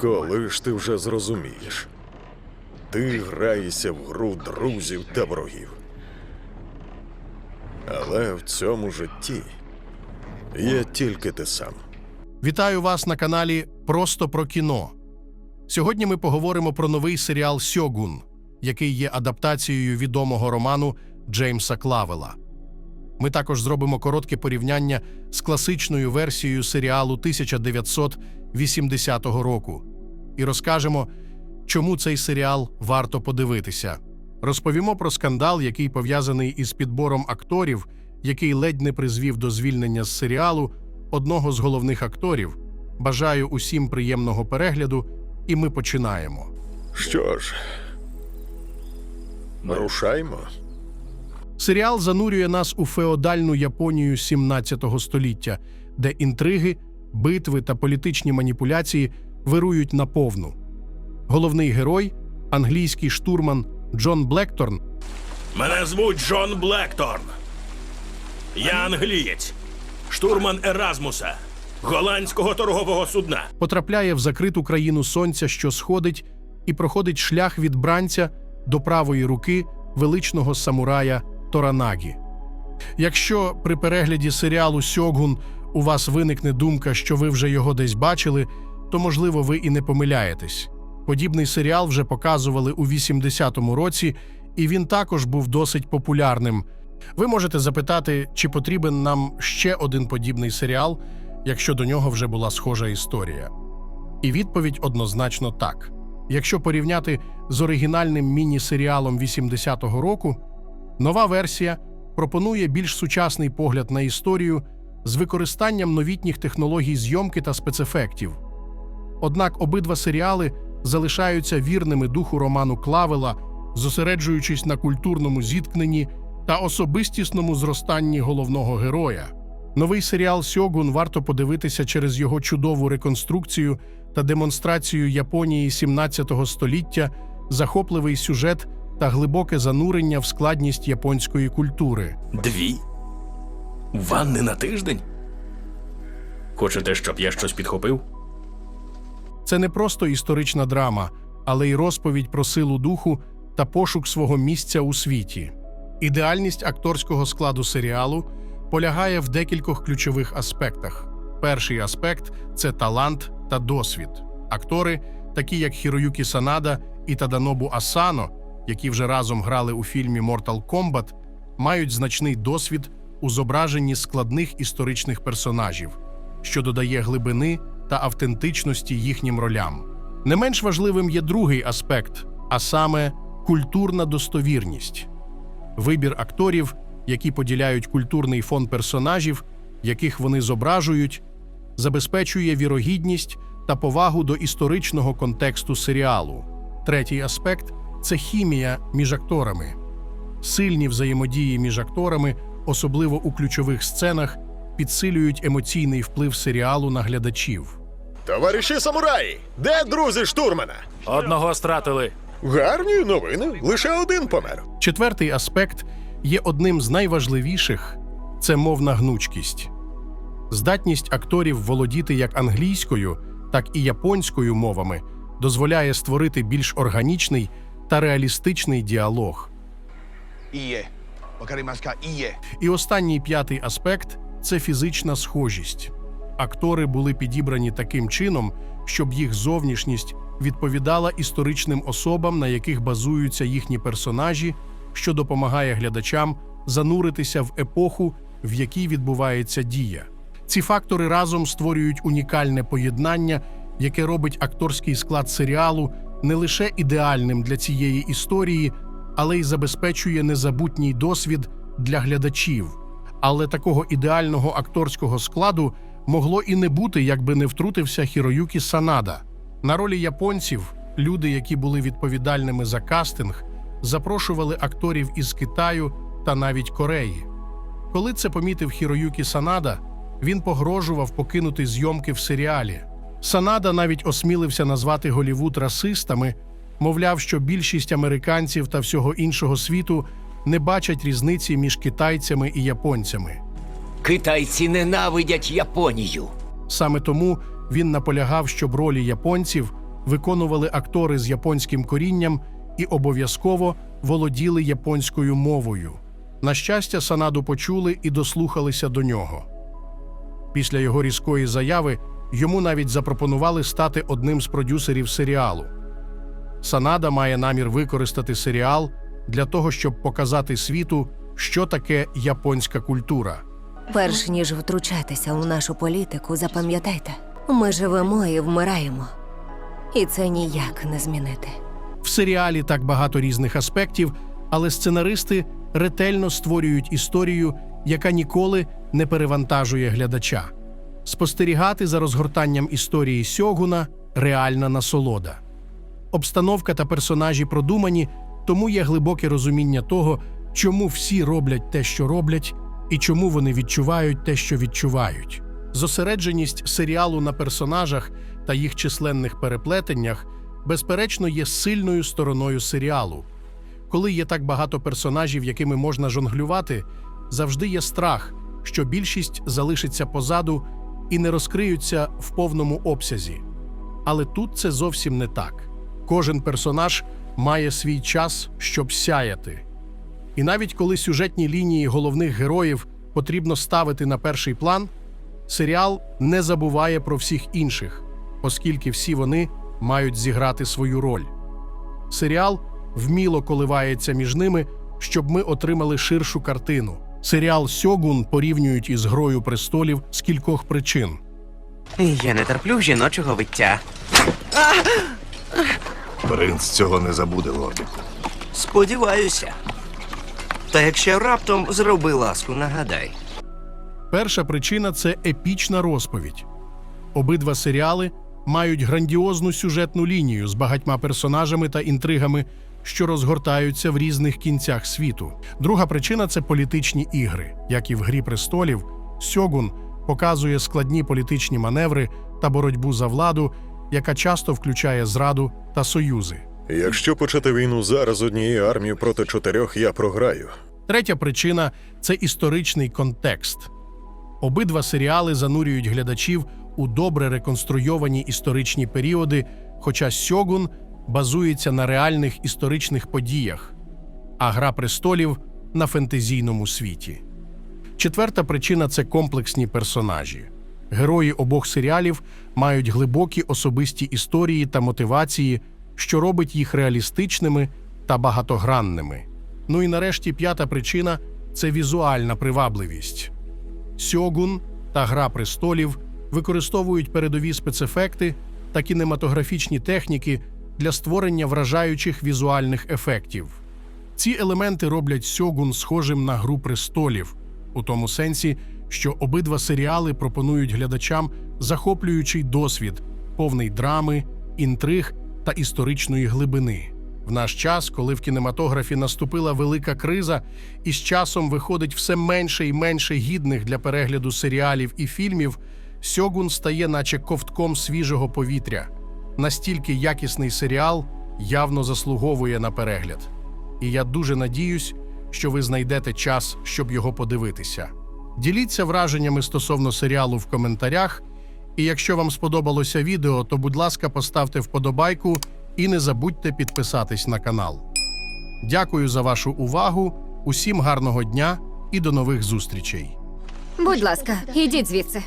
Коли ж ти вже зрозумієш? Ти граєшся в гру друзів та ворогів. Але в цьому житті є тільки ти сам. Вітаю вас на каналі Просто про кіно. Сьогодні ми поговоримо про новий серіал Сьогун, який є адаптацією відомого роману Джеймса Клавела. Ми також зробимо коротке порівняння з класичною версією серіалу 1980 року і розкажемо, чому цей серіал варто подивитися. Розповімо про скандал, який пов'язаний із підбором акторів, який ледь не призвів до звільнення з серіалу одного з головних акторів. Бажаю усім приємного перегляду, і ми починаємо. Що ж, рушаймо. Серіал занурює нас у феодальну Японію 17 століття, де інтриги, битви та політичні маніпуляції вирують наповну. Головний герой, англійський штурман Джон Блекторн, Мене звуть Джон Блекторн. Я англієць, штурман Еразмуса, голландського торгового судна. потрапляє в закриту країну сонця, що сходить, і проходить шлях від бранця до правої руки величного самурая Торанагі. Якщо при перегляді серіалу Сьогун у вас виникне думка, що ви вже його десь бачили, то можливо ви і не помиляєтесь. Подібний серіал вже показували у 80-му році, і він також був досить популярним. Ви можете запитати, чи потрібен нам ще один подібний серіал, якщо до нього вже була схожа історія. І відповідь однозначно так. Якщо порівняти з оригінальним міні-серіалом 80-го року, нова версія пропонує більш сучасний погляд на історію з використанням новітніх технологій зйомки та спецефектів. Однак обидва серіали залишаються вірними духу роману Клавела, зосереджуючись на культурному зіткненні та особистісному зростанні головного героя. Новий серіал Сьогун варто подивитися через його чудову реконструкцію та демонстрацію Японії 17 століття, захопливий сюжет та глибоке занурення в складність японської культури. Дві? Ванни на тиждень? Хочете, щоб я щось підхопив? Це не просто історична драма, але й розповідь про силу духу та пошук свого місця у світі. Ідеальність акторського складу серіалу полягає в декількох ключових аспектах. Перший аспект це талант та досвід. Актори, такі як Хіроюкі Санада і Таданобу Асано, які вже разом грали у фільмі Mortal Kombat, мають значний досвід у зображенні складних історичних персонажів, що додає глибини та автентичності їхнім ролям. Не менш важливим є другий аспект, а саме культурна достовірність. Вибір акторів, які поділяють культурний фон персонажів, яких вони зображують, забезпечує вірогідність та повагу до історичного контексту серіалу. Третій аспект це хімія між акторами. Сильні взаємодії між акторами, особливо у ключових сценах, підсилюють емоційний вплив серіалу на глядачів. Товариші самураї! Де друзі штурмана? Одного стратили. Гарні новини. Лише один помер. Четвертий аспект є одним з найважливіших це мовна гнучкість. Здатність акторів володіти як англійською, так і японською мовами дозволяє створити більш органічний та реалістичний діалог. І останній п'ятий аспект це фізична схожість. Актори були підібрані таким чином, щоб їх зовнішність відповідала історичним особам, на яких базуються їхні персонажі, що допомагає глядачам зануритися в епоху, в якій відбувається дія. Ці фактори разом створюють унікальне поєднання, яке робить акторський склад серіалу не лише ідеальним для цієї історії, але й забезпечує незабутній досвід для глядачів. Але такого ідеального акторського складу могло і не бути, якби не втрутився Хіроюкі Санада. На ролі японців люди, які були відповідальними за кастинг, запрошували акторів із Китаю та навіть Кореї. Коли це помітив Хіроюкі Санада, він погрожував покинути зйомки в серіалі. Санада навіть осмілився назвати Голівуд расистами, мовляв, що більшість американців та всього іншого світу не бачать різниці між китайцями і японцями. Китайці ненавидять Японію. Саме тому він наполягав, щоб ролі японців виконували актори з японським корінням і обов'язково володіли японською мовою. На щастя, Санаду почули і дослухалися до нього. Після його різкої заяви йому навіть запропонували стати одним з продюсерів серіалу. Санада має намір використати серіал для того, щоб показати світу, що таке японська культура. Перш ніж втручатися у нашу політику, запам'ятайте, ми живемо і вмираємо. І це ніяк не змінити. В серіалі так багато різних аспектів, але сценаристи ретельно створюють історію, яка ніколи не перевантажує глядача. Спостерігати за розгортанням історії Сьогуна реальна насолода. Обстановка та персонажі продумані, тому є глибоке розуміння того, чому всі роблять те, що роблять, і чому вони відчувають те, що відчувають. Зосередженість серіалу на персонажах та їх численних переплетеннях, безперечно, є сильною стороною серіалу. Коли є так багато персонажів, якими можна жонглювати, завжди є страх, що більшість залишиться позаду і не розкриються в повному обсязі. Але тут це зовсім не так. Кожен персонаж має свій час, щоб сяяти. І навіть коли сюжетні лінії головних героїв потрібно ставити на перший план, серіал не забуває про всіх інших, оскільки всі вони мають зіграти свою роль. Серіал вміло коливається між ними, щоб ми отримали ширшу картину. Серіал Сьогун порівнюють із Грою престолів з кількох причин. Я не терплю жіночого виття. Принц цього не забуде, лорде. Сподіваюся. Та якщо раптом зроби ласку, нагадай. Перша причина це епічна розповідь. Обидва серіали мають грандіозну сюжетну лінію з багатьма персонажами та інтригами, що розгортаються в різних кінцях світу. Друга причина це політичні ігри. Як і в Грі престолів, Сьогун показує складні політичні маневри та боротьбу за владу, яка часто включає зраду та союзи. Якщо почати війну зараз однією армією проти чотирьох, я програю. Третя причина це історичний контекст. Обидва серіали занурюють глядачів у добре реконструйовані історичні періоди, хоча Сьогун базується на реальних історичних подіях, а Гра престолів на фентезійному світі. Четверта причина це комплексні персонажі. Герої обох серіалів мають глибокі особисті історії та мотивації, що робить їх реалістичними та багатогранними. Ну і нарешті п'ята причина це візуальна привабливість. Сьогун та Гра престолів використовують передові спецефекти та кінематографічні техніки для створення вражаючих візуальних ефектів. Ці елементи роблять Сьогун схожим на Гру престолів, у тому сенсі, що обидва серіали пропонують глядачам захоплюючий досвід, повний драми, інтриг та історичної глибини. В наш час, коли в кінематографі наступила велика криза, і з часом виходить все менше і менше гідних для перегляду серіалів і фільмів, Сьогун стає наче ковтком свіжого повітря. Настільки якісний серіал явно заслуговує на перегляд. І я дуже надіюсь, що ви знайдете час, щоб його подивитися. Діліться враженнями стосовно серіалу в коментарях. І якщо вам сподобалося відео, то будь ласка, поставте вподобайку і не забудьте підписатись на канал. Дякую за вашу увагу. Усім гарного дня і до нових зустрічей. Будь ласка, ідіть звідси.